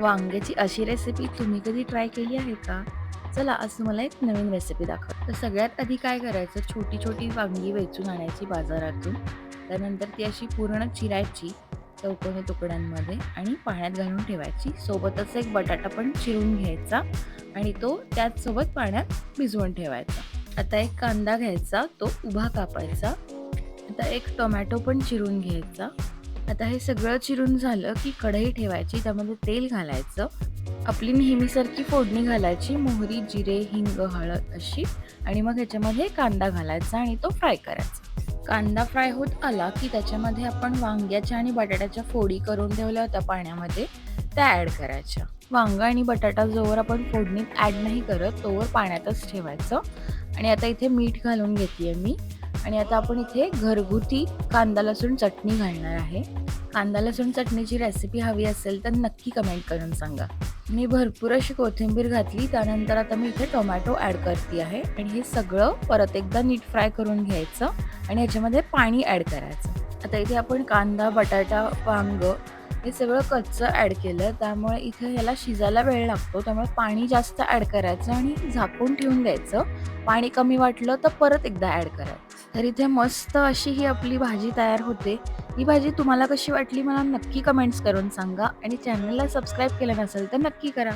वांग्याची अशी रेसिपी तुम्ही कधी ट्राय केली आहे का? चला आज तुम्हाला एक नवीन रेसिपी दाखव तर सगळ्यात आधी काय करायचं छोटी छोटी वांगी वेचून आणायची बाजारातून. त्यानंतर ती अशी पूर्ण चिरायची चौकोनी तुकड्यांमध्ये आणि पाण्यात घालून ठेवायची. सोबतच एक बटाटा पण चिरून घ्यायचा आणि तो त्याचसोबत पाण्यात भिजवून ठेवायचा. आता एक कांदा घ्यायचा, तो उभा कापायचा. आता एक टोमॅटो पण चिरून घ्यायचा. आता हे सगळं चिरून झालं की कढई ठेवायची, त्यामध्ये तेल घालायचं. आपली नेहमीसारखी फोडणी घालायची मोहरी, जिरे, हिंग, हळद अशी आणि मग ह्याच्यामध्ये कांदा घालायचा आणि तो फ्राय करायचा. कांदा फ्राय होत आला की त्याच्यामध्ये आपण वांग्याच्या आणि बटाट्याच्या फोडी करून ठेवल्या होत्या पाण्यामध्ये, त्या ॲड करायच्या. वांगा आणि बटाटा जोवर आपण फोडणीत ॲड नाही करत, तोवर पाण्यातच ठेवायचं आणि आता इथे मीठ घालून घेते मी आणि आता आपण इथे घरगुती कांदा लसूण चटणी घालणार आहे. कांदा लसूण चटणीची रेसिपी हवी असेल तर नक्की कमेंट करून सांगा. मी भरपूर अशी कोथिंबीर घातली. त्यानंतर आता मी इथे टोमॅटो ॲड करते आहे आणि हे सगळं परत एकदा नीट फ्राय करून घ्यायचं आणि ह्याच्यामध्ये पाणी ॲड करायचं. आता इथे आपण कांदा, बटाटा, वांग हे सगळं कच्चं ॲड केलं. त्यामुळे इथे ह्याला शिजायला वेळ लागतो. त्यामुळे पाणी जास्त ॲड करायचं आणि झाकून ठेवून द्यायचं. पाणी कमी वाटलं तर परत एकदा ॲड करायचं. तर इथे मस्त अशी ही आपली भाजी तयार होते. ही भाजी तुम्हाला कशी वाटली मला नक्की कमेंट्स करून सांगा आणि चॅनलला सबस्क्राईब केलं नसेल तर नक्की करा.